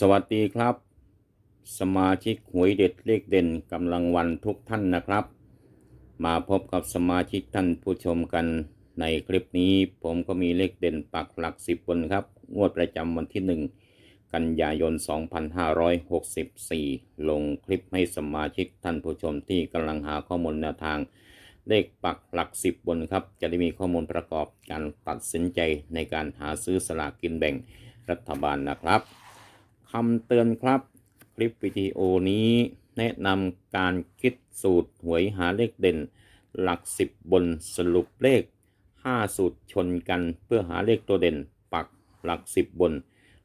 สวัสดีครับ สมาชิกหวยเด็ดเลขเด่นกำลังวันทุกท่านนะครับ มาพบกับสมาชิกท่านผู้ชมกันในคลิปนี้ผมก็มีเลขเด่นปักหลักสิบบนครับ งวดประจำวันที่หนึ่งกันยายน 2564 ลงคลิปให้สมาชิกท่านผู้ชมที่กำลังหาข้อมูลแนวทาง เลขปักหลักสิบบนครับ จะได้มีข้อมูลประกอบการตัดสินใจในการหาซื้อสลากกินแบ่งรัฐบาลนะครับ คำเตือนครับ คลิปวิดีโอนี้แนะนำการคิดสูตรหวยหาเลขเด่น หลักสิบบนสรุปเลข 5 สูตรชนกันเพื่อหาเลขตัวเด่น ปักหลักสิบบน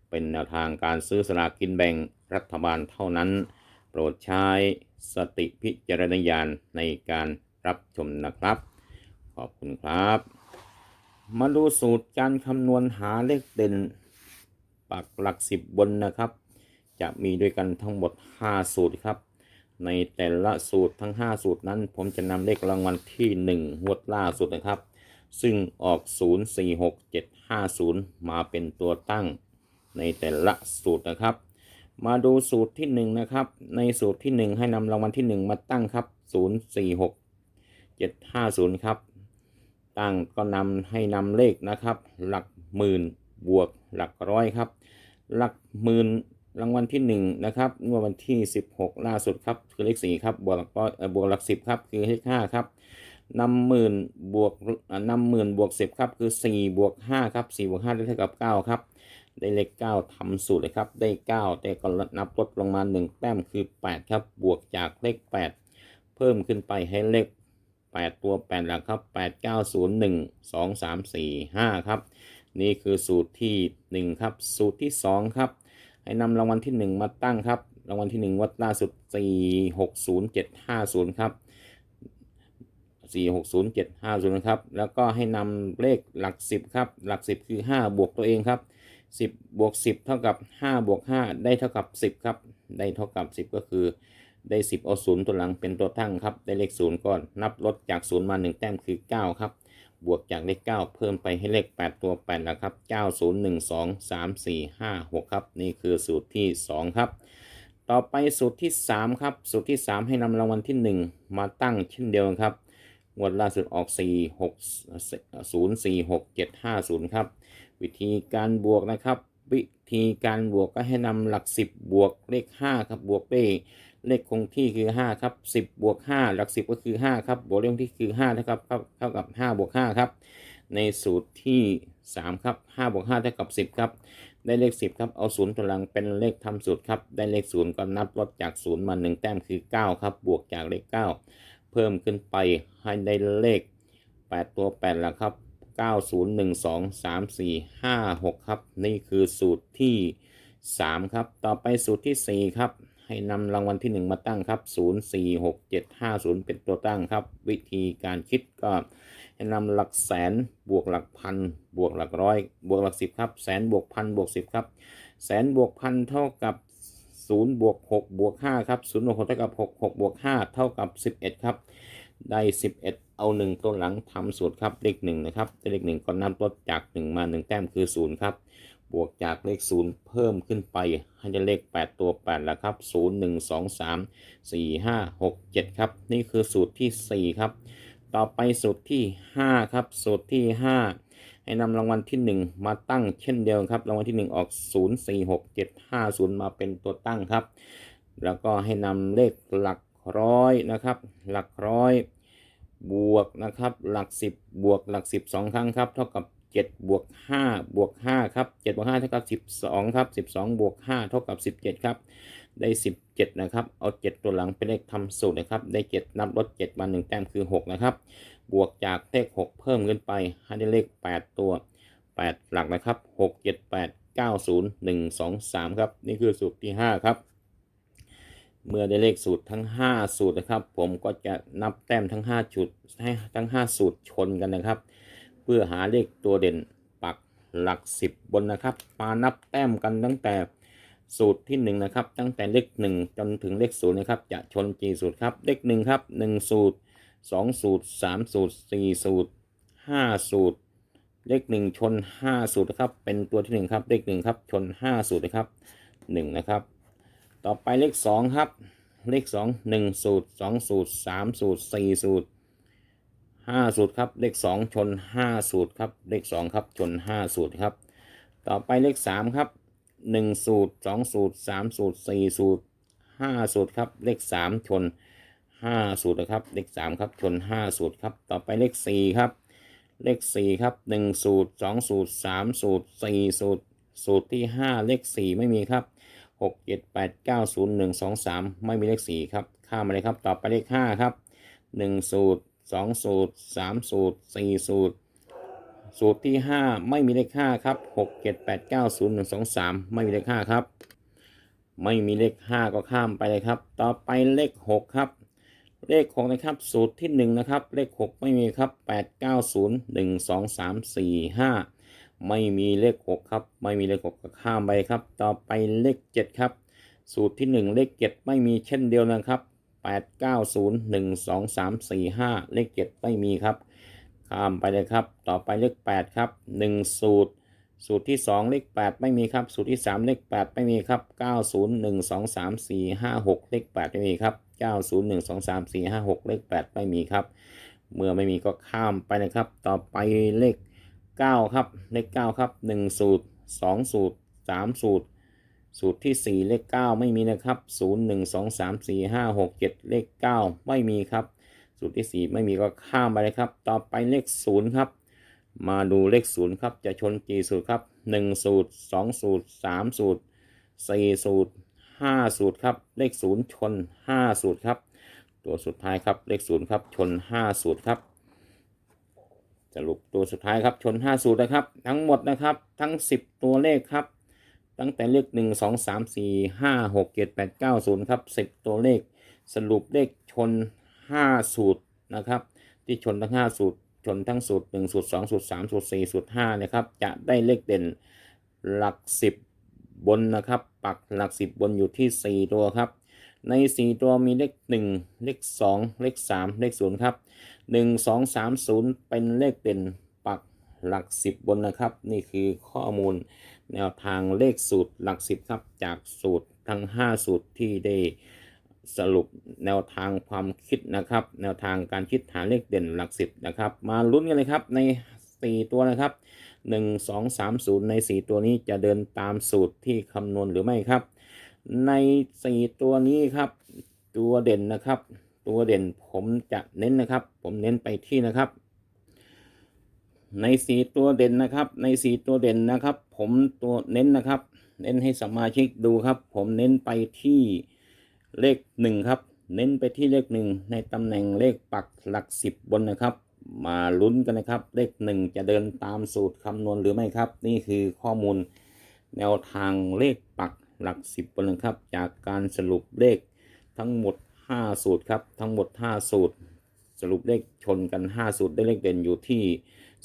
เป็นแนวทางการซื้อสลากกินแบ่งรัฐบาลเท่านั้น โปรดใช้สติพิจารณญาณในการรับชมนะครับ ขอบคุณครับ มาดูสูตรการคำนวณหาเลขเด่น ปักหลักสิบบนนะครับ จะมีด้วยกันทั้งหมด 5 สูตรครับ ในแต่ละสูตรทั้ง 5 สูตรนั้น ผมจะนำเลขรางวัลที่1งวดล่าสุดนะครับ ซึ่งออก 046750 มาเป็นตัวตั้งในแต่ละสูตรนะครับ มาดูสูตรที่ 1 นะครับ ในสูตรที่ 1 ให้นำรางวัลที่ 1 มาตั้งครับ 046750 ครับ ตั้งก็นำให้นำเลขนะครับ หลักหมื่น บวกหลักร้อยครับ หลักหมื่นรางวัลที่หนึ่งนะครับงวดวันที่ 16 ล่าสุดครับคือเลข4ครับบวกหลักร้อยเออบวกหลัก 10ครับคือเลข5ครับนำหมื่นบวกนำหมื่นบวก10ครับคือ4บวก5ครับ4บวก5ได้เท่ากับ9ครับได้เลข9ทำสูตรเลยครับได้ 9 แต่ก็นับลดลงมา 1 แต้มคือ 8 ครับ บวกจากเลข 8 เพิ่มขึ้นไปให้เลข 8 ตัว 8 หลักครับ 8 9 0 1 2 3 4 5 ครับ นี่คือสูตรที่1ครับ สูตรที่ 2 ครับ ให้นำรางวัลที่ 1 มาตั้งครับ รางวัลที่ 1 วัดล่าสุด 460750 ครับ 460750 นะครับ แล้วก็ให้นำเลขหลัก 10 ครับ หลัก 10 คือ 5 บวกตัวเองครับ 10 บวก 10 เท่ากับ 5 บวก 5 ได้เท่ากับ 10 ครับ ได้เท่ากับ 10 ก็คือได้ 10 เอาศูนย์ตัวหลังเป็นตัวตั้งครับ ได้เลข0ก่อนนับลดจาก0มา 1 แต้มคือ 9 ครับ บวกจากเลข 9 เพิ่มไปให้เลข 8 ตัว8แล้วครับ 9 0 1 2 3 4 5 6 ครับ นี่คือสูตรที่ 2 ครับ ต่อไปสูตรที่ 3 ครับ สูตรที่ 3 ให้นำรางวัลที่ 1 มาตั้งเช่นเดียวกันครับงวดล่าสุดออก 4 6 0 4 6 7 5 0 ครับ วิธีการบวกนะครับ วิธีการบวกก็ให้นำหลัก 10 บวกเลข 5 ครับ บวกด้วย เลขคงที่คือ5ครับ10บวก5หลัก 10 ก็คือ 5 ครับบวกเลขที่คือ5เท่ากับเท่ากับ5บวก5ครับในสูตรที่3ครับ5บวก5เท่ากับ 10ครับได้เลข 10ครับเอาศูนย์ตัวหลังเป็นเลขทำสูตรครับได้เลข0ก็นับลดจาก0มา 1 แต้มคือ 9 ครับ บวกจากเลข 9 เพิ่มขึ้นไปให้ได้เลข 8 ตัว8หลักครับ9 0 1 2 3 4 5 6 ครับ นี่คือสูตรที่ 3 ครับ ต่อไปสูตรที่ 4 ครับ ให้นำรางวัลที่ 1 มาตั้งครับ0 4 6 7 5 0 เป็นตัวตั้งครับ วิธีการคิดก็ให้นำหลักแสนบวกหลักพันบวกหลักร้อยบวกหลักสิบครับแสนบวกพันบวกสิบครับแสนบวกพันเท่ากับ0บวก6บวก5ครับ0บวก6เท่ากับ6 6บวก5เท่ากับ 11 ครับ ได้ 11 เอา 1 ตัวหลังทำสูตรครับเลข1นะครับเลข1ก็นับลดจาก 1 มา 1 แต้มคือ 0 ครับ บวกจากเลข 0 เพิ่มขึ้นไป ให้ได้เลข 8 ตัว 8 แล้วครับ 0 1 2 3 4 5 6 7 ครับ นี่คือสูตรทีสี่ 4 ครับ ต่อไปสูตรที่ 5 ครับ สูตรที่ 5 ให้นำรางวัลที่ 1 มาตั้งเช่นเดียวครับ รางวัลที่ 1 ออก 0 4 6 7 5 0 มาเป็นตัวตั้งครับ แล้วก็ให้นำเลขหลักร้อยนะครับ หลักร้อย บวกนะครับ หลัก 10 บวกหลัก 10 2 ครั้งครับ เท่ากับ 7บวก5บวก5ครับ7บวก5เท่ากับ 12ครับ12บวก5เท่ากับ 17ครับได้ 17นะครับเอา7ตัวหลังเป็นเลขทำสูตรนะครับได้ 7 นับลด7มา1แต้มคือ6นะครับบวกจากเลข 6 เพิ่มขึ้นไปให้ได้เลข 8 ตัว 8 หลักนะครับ 6 7 8 9 0 1 2 3ครับนี่คือสูตรที่ 5 ครับ เมื่อได้เลขสูตรทั้ง 5 สูตรนะครับ ผมก็จะนับแต้มทั้ง5จุดให้ทั้ง 5 สูตรชนกันนะครับ พื่อหาเลขตัวเด่นปักหลัก 10 บนนะครับ มานับแต้มกันตั้งแต่สูตรที่ 1 นะครับ ตั้งแต่เลข 1 จนถึงเลข0นะครับ จะชนกี่สูตรครับ เลข1ครับ1 สูตร 2 สูตร 3 สูตร 4 สูตร 5 สูตร เลข 1 ชน 5 สูตรนะครับ เป็นตัวที่ 1 ครับ เลข 1 ครับ ชน 5 สูตรนะครับหนึ่งนะครับ ต่อไปเลขสองครับ เลขสองหนึ่งสูตรสองสูตรสามสูตรสี่สูตร ห้าสูตรครับเลขสองชนห้าสูตรครับเลขสองครับชนห้าสูตรครับ ต่อไปเลขสามครับหนึ่งสูตรสองสูตรสามสูตรสี่สูตรห้าสูตรครับเลขสามชนห้าสูตรนะครับเลขสามครับชนห้าสูตรครับ ต่อไปเลขสี่ครับเลขสี่ครับหนึ่งสูตรสองสูตรสามสูตรสี่สูตรสูตรที่ห้าเลขสี่ไม่มีครับหกเจ็ดแปดเก้าศูนย์หนึ่งสองสามไม่มีเลขสี่ครับข้ามมาเลยครับ ต่อไปเลขห้าครับหนึ่งสูตร สองสูตรสามสูตรสี่สูตร สูตรที่ห้าไม่มีเลขห้าครับหกเจ็ดแปดเก้าศูนย์หนึ่งสองสามไม่มีเลขห้าครับ ไม่มีเลขห้าก็ข้ามไปเลยครับ ต่อไปเลขหกครับ เลขหกนะครับ สูตรที่หนึ่งนะครับ เลขหกไม่มีครับแปดเก้าศูนย์หนึ่งสองสามสี่ห้าไม่มีเลขหกครับ ไม่มีเลขหกก็ข้ามไปครับ ต่อไปเลขเจ็ดครับ สูตรที่หนึ่งเลขเจ็ดไม่มีเช่นเดียวนะครับ แปดเก้าศูนย์หนึ่งสองสามสี่ห้าเลขเจ็ดไม่มีครับ ข้ามไปเลยครับ ต่อไปเลขแปดครับหนึ่งสูตร สูตรที่สองเลขแปดไม่มีครับ สูตรที่สามเลขแปดไม่มีครับเก้าศูนย์หนึ่งสองสามสี่ห้าหกเลขแปดไม่มีครับเก้าศูนย์หนึ่งสองสามสี่ห้าหกเลขแปดไม่มีครับ เมื่อไม่มีก็ข้ามไปนะครับ ต่อไปเลขเก้าครับ เลขเก้าครับหนึ่งสูตรสองสูตรสามสูตร สูตรที่สี่เลขเก้าไม่มีนะครับศูนย์หนึ่งสองสามสี่ห้าหกเจ็ดเลขเก้าไม่มีครับ สูตรที่สี่ไม่มีก็ข้ามไปเลยครับ ต่อไปเลขศูนย์ครับ มาดูเลขศูนย์ครับ จะชนกี่สูตรครับหนึ่งสูตรสองสูตรสามสูตรสี่สูตรห้าสูตรครับ เลขศูนย์ชนห้าสูตรครับ ตัวสุดท้ายครับเลขศูนย์ครับ ชนห้าสูตรครับสรุปตัวสุดท้ายครับชนห้าสูตรนะครับ ทั้งหมดนะครับทั้งสิบตัวเลขครับ ตั้งแต่เลขหนึ่งสองสามสี่ห้าหกเจ็ดแปดเก้าศูนย์ครับสิบตัวเลขสรุปเลขชนห้าสูตรนะครับ ที่ชนทั้งห้าสูตร ชนทั้งสูตรหนึ่งสูตรสองสูตรสามสูตรสี่สูตรห้านะครับ จะได้เลขเด่นหลักสิบบนนะครับ ปักหลักสิบบนอยู่ที่สี่ตัวครับ ในสี่ตัวมีเลขหนึ่งเลขสองเลขสามเลขศูนย์ครับหนึ่งสองสามศูนย์เป็นเลขเด่นปักหลักสิบบนนะครับ นี่คือข้อมูล แนวทางเลขสูตรหลักสิบครับจากสูตรทั้ง 5 สูตรที่ได้สรุปแนวทางความคิดนะครับ แนวทางการคิดหาเลขเด่นหลักสิบนะครับ มาลุ้นกันเลยครับใน 4 ตัวนะครับ 1 2 3 0 ใน 4 ตัวนี้จะเดินตามสูตรที่คำนวณหรือไม่ครับ ใน 4 ตัวนี้ครับ ตัวเด่นนะครับ ตัวเด่นผมจะเน้นนะครับ ผมเน้นไปที่นะครับ ในสีตัวเด่นนะครับ ในสีตัวเด่นนะครับ ผมตัวเน้นนะครับ เน้นให้สมาชิกดูครับ ผมเน้นไปที่เลขหนึ่งครับ เน้นไปที่เลขหนึ่งในตำแหน่งเลขปักหลักสิบบนนะครับ มาลุ้นกันนะครับ เลขหนึ่งจะเดินตามสูตรคำนวณหรือไม่ครับ นี่คือข้อมูลแนวทางเลขปักหลักสิบบนนะครับ จากการสรุปเลขทั้งหมด 5 สูตรครับ ทั้งหมด 5 สูตร สรุปเลขชนกัน 5 สูตรได้เลขเด่นอยู่ที่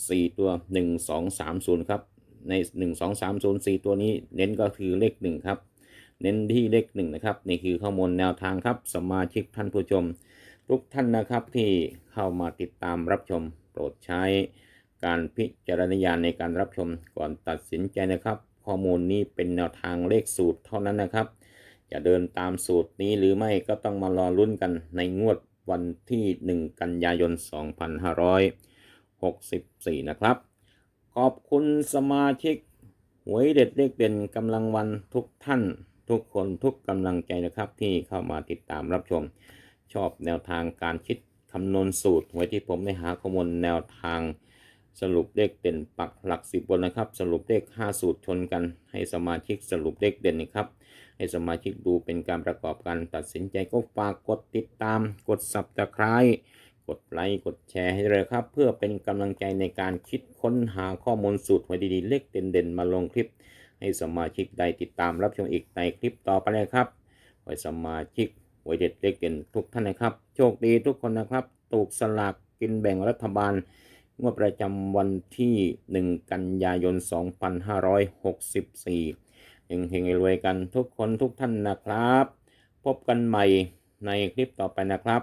4 ตัว 1 2 3 0 ครับ ใน 1 2 3 0 4 ตัวนี้เน้นก็คือเลข 1 ครับ เน้นที่เลข 1 นะครับ นี่คือข้อมูลแนวทางครับ สมาชิกท่านผู้ชม ทุกท่านนะครับที่เข้ามาติดตามรับชม โปรดใช้การพิจารณญาณในการรับชมก่อนตัดสินใจนะครับ ข้อมูลนี้เป็นแนวทางเลขสูตรเท่านั้นนะครับ จะเดินตามสูตรนี้หรือไม่ก็ต้องมารอรุ่นกันในงวดวันที่ 1 กันยายน 2564นะครับ ขอบคุณสมาชิกหวยเด็ดเลขเด่นกำลังวันทุกท่านทุกคนทุกกำลังใจนะครับ ที่เข้ามาติดตามรับชม ชอบแนวทางการคิดคำนวณสูตรหวยที่ผมได้หาข้อมูลแนวทางสรุปเลขเด่นปักหลักสิบบนนะครับ สรุปเลข5สูตรชนกัน ให้สมาชิกสรุปเลขเด่นนะครับ ให้สมาชิกดูเป็นการประกอบการตัดสินใจก็ฝากกดติดตาม กด subscribe กดไลค์กดแชร์ให้เลยครับ เพื่อเป็นกำลังใจในการคิดค้นหาข้อมูลสูตรหวยดีๆ เลขเด่นๆ มาลงคลิป ให้สมาชิกได้ติดตามรับชมอีกในคลิปต่อไปเลยครับไว้สมาชิกหวยเด็ดเลขเด่นทุกท่านนะครับ โชคดีทุกคนนะครับถูกสลากกินแบ่งรัฐบาลงวดประจำวันที่ 1 กันยายน 2564เฮงๆรวยกันทุกคนทุกท่านนะครับ พบกันใหม่ในคลิปต่อไปนะครับ